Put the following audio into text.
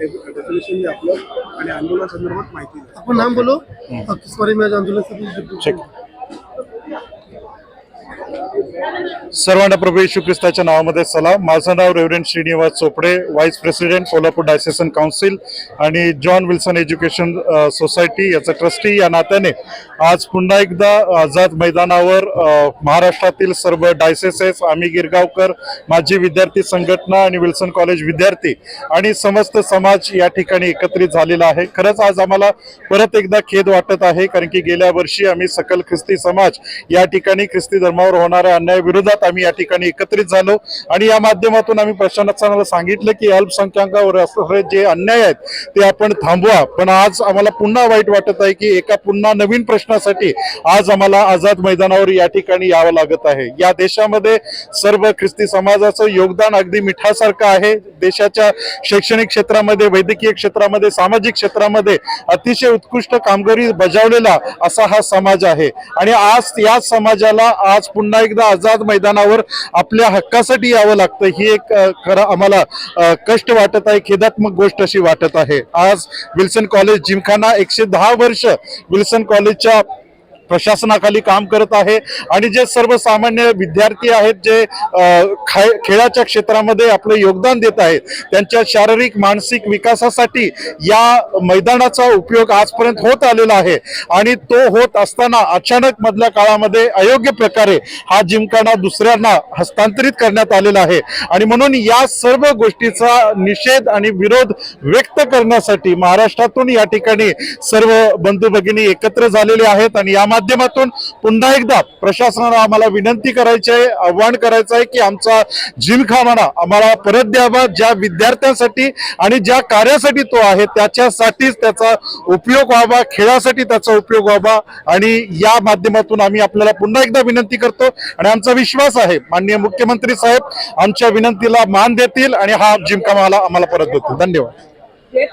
Definition जे आपलं आणि आंदोलनासंदर्भात माहिती. आपण नाम बोलो? किसवारी मैच आंदोलन से सर्वांना प्रभू येशू ख्रिस्ताच्या नावामध्ये सलाम. माझं नाव reverend Shrinivas Chopde vice president Kolhapur diocesan council आणि जॉन विल्सन एज्युकेशन सोसायटी याचा ट्रस्टी या नात्याने आज पुन्हा एकदा आझाद मैदानावर महाराष्ट्रातील सर्व डायसेसेस आम्ही गिरगावकर माझी विद्यार्थी संघटना आणि विल्सन कॉलेज विद्यार्थी आणि समस्त समाज या ठिकाणी एकत्रित झालेला आहे. खरंच आज आम्हाला परत एकदा खेद वाटत आहे कारण की गेल्या वर्षी आम्ही सकल ख्रिस्ती समाज या ठिकाणी ख्रिस्ती धर्मावर होणाऱ्या अन्यायाविरोधात आम्ही या ठिकाणी एकत्रित झालो. आणि या माध्यमातून आम्ही प्रशासनाला सांगितलं की अल्पसंख्याकावर असणारे जे अन्याय आहेत ते आपण थांबवा. पण आज आम्हाला पुन्हा वाईट वाटत आहे की एका पुन्हा नवीन प्रश्नासाठी आज आम्हाला आझाद मैदानावर या ठिकाणी यावं लागत आहे. या देशामध्ये सर्व ख्रिस्ती समाजाचं योगदान अगदी मिठासारखं आहे. देशाच्या शैक्षणिक क्षेत्रामध्ये वैद्यकीय क्षेत्रामध्ये सामाजिक क्षेत्रामध्ये अतिशय उत्कृष्ट कामगिरी बजावलेला असा हा समाज आहे. आणि आज या समाजाला आज पुन्हा एकदा आझाद मैदानावर आपल्या हक्कासाठी यावं लागतं ही एक खरं आम्हाला कष्ट वाटत आहे खेदात्मक गोष्ट अशी वाटत आहे. आज विल्सन कॉलेज जिमखाना एकशे दहा वर्ष विल्सन कॉलेजच्या प्रशासनाखाली काम करत आहे आणि जे सर्वसामान्य विद्यार्थी आहेत जे खेळाच्या क्षेत्रामध्ये आपलं योगदान देत आहेत त्यांच्या शारीरिक मानसिक विकासासाठी या मैदानाचा उपयोग आजपर्यंत होत आलेला आहे. आणि तो होत असताना अचानक मधल्या काळामध्ये अयोग्य प्रकारे हा जिमखाना दुसऱ्यांना हस्तांतरित करण्यात आलेला आहे. आणि म्हणून या सर्व गोष्टीचा निषेध आणि विरोध व्यक्त करण्यासाठी महाराष्ट्रातून या ठिकाणी सर्व बंधू भगिनी एकत्र झालेले आहेत आणि या माध्यमातून पुन्हा एकदा प्रशासनाला आम्हाला विनंती करायची आहे आव्हान करायचं आहे की आमचा जिमखाना आम्हाला परत द्यावा. ज्या विद्यार्थ्यांसाठी आणि ज्या कार्यासाठी तो आहे त्याच्यासाठीच त्याचा उपयोग व्हावा खेळासाठी त्याचा उपयोग व्हावा आणि या माध्यमातून आम्ही आपल्याला पुन्हा एकदा विनंती करतो आणि आमचा विश्वास आहे माननीय मुख्यमंत्री साहेब आमच्या विनंतीला मान देतील आणि हा जिमखाना आम्हाला परत देतील. धन्यवाद.